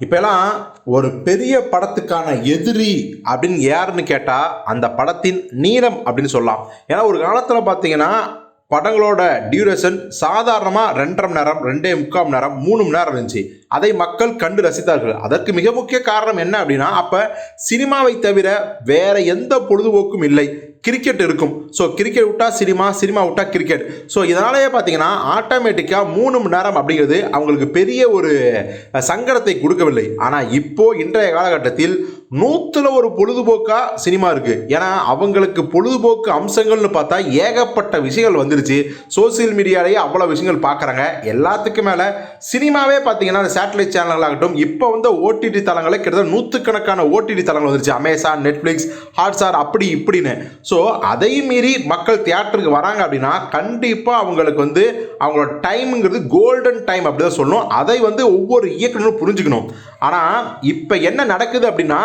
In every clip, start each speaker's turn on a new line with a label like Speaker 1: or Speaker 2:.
Speaker 1: இப்போலாம் ஒரு பெரிய படத்துக்கான எதிரி அப்படின்னு யாருன்னு கேட்டால் அந்த படத்தின் நீளம் அப்படின்னு சொல்லலாம். ஏன்னா ஒரு காலத்தில் பார்த்தீங்கன்னா படங்களோட டியூரேஷன் சாதாரணமாக ரெண்டரை மணி நேரம் ரெண்டே முக்கால் மணி நேரம் மூணு மணி நேரம் இருந்துச்சு. அதை மக்கள் கண்டு ரசித்தார்கள். அதற்கு மிக முக்கிய காரணம் என்ன அப்படின்னா அப்போ சினிமாவை தவிர வேற எந்த பொழுதுபோக்கும் இல்லை. கிரிக்கெட் இருக்கும். ஸோ கிரிக்கெட் விட்டா சினிமா சினிமா விட்டா கிரிக்கெட் ஸோ இதனாலேயே பார்த்தீங்கன்னா ஆட்டோமேட்டிக்காக மூணு மணி நேரம் அப்படிங்கிறது அவங்களுக்கு பெரிய ஒரு சங்கடத்தை கொடுக்கவில்லை. ஆனால் இப்போ இன்றைய காலகட்டத்தில் நூற்றுல ஒரு பொழுதுபோக்கா சினிமா இருக்கு. ஏன்னா அவங்களுக்கு பொழுதுபோக்கு அம்சங்கள்னு பார்த்தா ஏகப்பட்ட விஷயங்கள் வந்துருச்சு. சோசியல் மீடியாலேயே அவ்வளோ விஷயங்கள் பார்க்குறாங்க எல்லாத்துக்கும் மேலே சினிமாவே பார்த்தீங்கன்னா அந்த சேட்டலைட் சேனல்களாகட்டும் இப்போ வந்து ஓடிடி தளங்களே கிட்டத்தட்ட நூற்றுக்கணக்கான ஓடிடி தளங்கள் வந்துருச்சு. அமேசான் நெட்ஃப்ளிக்ஸ் ஹாட்ஸ்டார் அப்படி இப்படின்னு. ஸோ அதையும் மீறி மக்கள் தியேட்டருக்கு வராங்க அப்படின்னா கண்டிப்பாக அவங்களுக்கு வந்து அவங்களோட டைமுங்கிறது கோல்டன் டைம் அப்படி தான் சொல்லணும். அதை வந்து ஒவ்வொரு இயக்குனரும் புரிஞ்சுக்கணும். ஆனால் இப்போ என்ன நடக்குது அப்படின்னா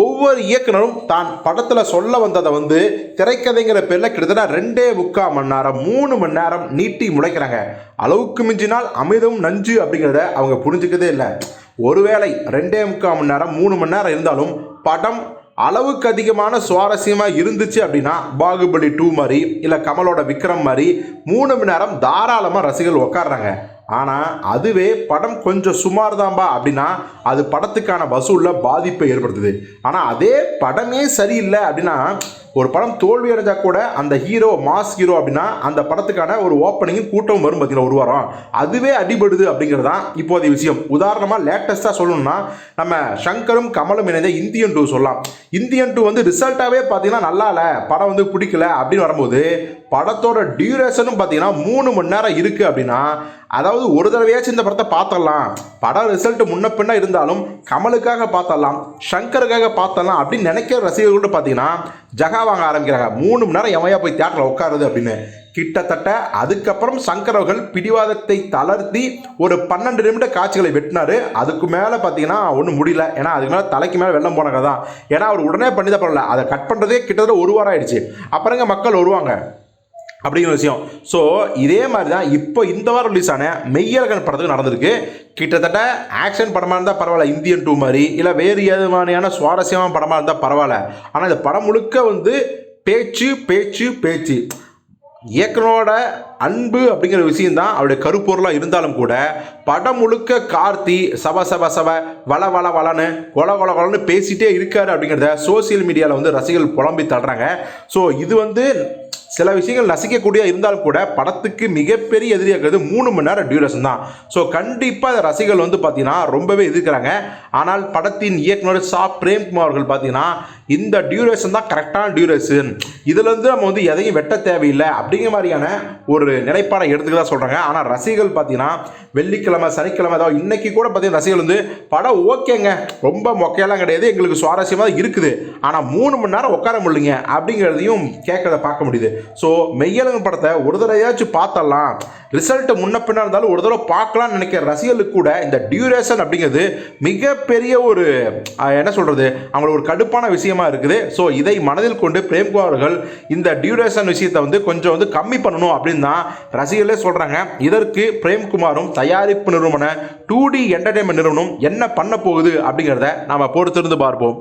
Speaker 1: ஒவ்வொரு இயக்குனரும் தான் படத்தில் சொல்ல வந்ததை வந்து திரைக்கதைங்கிற பேரில் கிட்டத்தட்ட ரெண்டே முக்கால் மணி நேரம் மூணு மணி நேரம் நீட்டி முளைக்கிறாங்க. அளவுக்கு மிஞ்சினால் அமிர்தம் நஞ்சு அப்படிங்கிறத அவங்க புரிஞ்சுக்கதே இல்லை. ஒருவேளை ரெண்டே முக்கால் மணி நேரம் மூணு மணி நேரம் இருந்தாலும் படம் அளவுக்கு அதிகமான சுவாரஸ்யமாக இருந்துச்சு அப்படின்னா பாகுபலி டூ மாதிரி இல்லை கமலோட விக்ரம் மாதிரி மூணு மணி நேரம் தாராளமாக ரசிகர்கள் உட்காடுறாங்க ஆனால் அதுவே படம் கொஞ்சம் சுமார் தான்பா அப்படின்னா அது படத்துக்கான வசூலில் பாதிப்பை ஏற்படுத்துது. ஆனால் அதே படமே சரியில்லை அப்படின்னா ஒரு படம் தோல்வி அடைஞ்சா கூட அந்த ஹீரோ மாஸ் ஹீரோ அப்படின்னா அந்த படத்துக்கான ஒரு ஓப்பனிங்கும் கூட்டம் வரும் பார்த்தீங்கன்னா ஒரு வாரம். அதுவே அடிபடுது அப்படிங்கிறது தான் இப்போதைய விஷயம். உதாரணமாக லேட்டஸ்ட்டாக சொல்லணும்னா நம்ம சங்கரும் கமலும் இணைந்த இந்தியன் டூ சொல்லலாம். இந்தியன் டூ வந்து ரிசல்ட்டாகவே பார்த்தீங்கன்னா நல்லா இல்லை படம் வந்து பிடிக்கல அப்படின்னு வரும்போது படத்தோட டியூரேஷனும் பார்த்தீங்கன்னா மூணு மணி நேரம் இருக்குது அப்படின்னா அதாவது ஒரு தடவையாச்சும் இந்த படத்தை பார்த்துடலாம். படம் ரிசல்ட் முன்ன பின்ன இருந்தாலும் கமலுக்காக பார்த்தரலாம் சங்கருக்காக பார்த்தரலாம் அப்படின்னு நினைக்கிற ரசிகர்கள்ட்ட பார்த்தீங்கன்னா ஜகா வாங்க ஆரம்பிக்கிறாங்க. மூணு மணி நேரம் எவையா போய் தியேட்டரில் உட்காருது அப்படின்னு. கிட்டத்தட்ட அதுக்கப்புறம் சங்கர் அவர்கள் பிடிவாதத்தை தளர்த்தி ஒரு பன்னெண்டு நிமிட காட்சிகளை வெட்டினாரு. அதுக்கு மேலே பார்த்தீங்கன்னா ஒன்றும் முடியல. ஏன்னா அதுக்கு மேலே தலைக்கு மேலே வெள்ளம் போனாங்க தான். ஏன்னா அவர் உடனே பண்ணி தான் பரவாயில்ல அதை கட் பண்ணுறதே கிட்டத்தட்ட ஒரு வாரம் ஆயிடுச்சு. அப்புறங்க மக்கள் வருவாங்க. அப்படிங்கிற விஷயம். ஸோ இதே மாதிரி தான் இப்போ இந்த வாரம் ரிலீஸ் ஆன மெய்யழகன் படத்துக்கு நடந்திருக்கு. கிட்டத்தட்ட ஆக்ஷன் படமாக இருந்தால் பரவாயில்ல இந்தியன் டூ மாதிரி இல்லை வேறு ஏதுமானியான மாதிரியான சுவாரஸ்யமான படமாக இருந்தால் பரவாயில்ல. ஆனால் இந்த படம் முழுக்க வந்து பேச்சு பேச்சு பேச்சு. இயக்குனரோட அன்பு அப்படிங்கிற விஷயம் தான் அவருடைய கருப்பொருளாக இருந்தாலும் கூட படம் முழுக்க கார்த்தி சப சப சப வள வள வளன்னு கொல கொல கொலன்னு பேசிட்டே இருக்காரு அப்படிங்கிறத சோசியல் மீடியாவில் வந்து ரசிகர்கள் புலம்பி தடுறாங்க ஸோ இது வந்து சில விஷயங்கள் நசிக்கக்கூடிய இருந்தாலும் கூட படத்துக்கு மிகப்பெரிய எதிரியாக இருக்கிறது மூணு மணி நேரம் டியூரேஷன் தான். ஸோ கண்டிப்பாக இந்த ரசிகர்கள் வந்து பார்த்தீங்கன்னா ரொம்பவே எதிர்க்கிறாங்க. ஆனால் படத்தின் இயக்குனர் சா. பிரேம்குமார் அவர்கள் பார்த்தீங்கன்னா இந்த டியூரேஷன் தான் கரெக்டான டியூரேஷன் இதுலேருந்து நம்ம வந்து எதையும் வெட்ட தேவையில்லை அப்படிங்கிற மாதிரியான ஒரு நிலைப்பாடை எடுத்துக்க தான் சொல்கிறாங்க ஆனால் ரசிகர்கள் பார்த்தீங்கன்னா வெள்ளிக்கிழமை சனிக்கிழமை ஏதாவது இன்றைக்கி கூட பார்த்தீங்கன்னா ரசிகர்கள் வந்து படம் ஓகேங்க. ரொம்ப மொக்கையெல்லாம் கிடையாது. எங்களுக்கு சுவாரஸ்யமாக இருக்குது. ஆனால் மூணு மணி நேரம் உட்கார முடியலைங்க அப்படிங்கிறதையும் கேட்கறத பார்க்க முடியுது. ஸோ மெய்யழகன் படத்தை ஒரு தடவையாச்சும் பார்த்தலாம் ரிசல்ட் முன்ன பின்னா இருந்தாலும் ஒரு தடவை பார்க்கலாம்னு நினைக்கிற ரசிகர்களுக்கு கூட இந்த டியூரேஷன் அப்படிங்கிறது மிகப்பெரிய ஒரு என்ன சொல்கிறது அவங்களுக்கு ஒரு கடுப்பான விஷயமா இருக்குது. ஸோ இதை மனதில் கொண்டு பிரேம்குமார் அவர்கள் இந்த டியூரேஷன் விஷயத்தை வந்து கொஞ்சம் வந்து கம்மி பண்ணணும் அப்படின்னு தான் ரசிகர்களே சொல்கிறாங்க இதற்கு பிரேம்குமாரும் தயாரிப்பு நிறுவன டூ டி என்டர்டைன்மெண்ட் நிறுவனம் என்ன பண்ண போகுது அப்படிங்கிறத நாம் பொறுத்திருந்து பார்ப்போம்.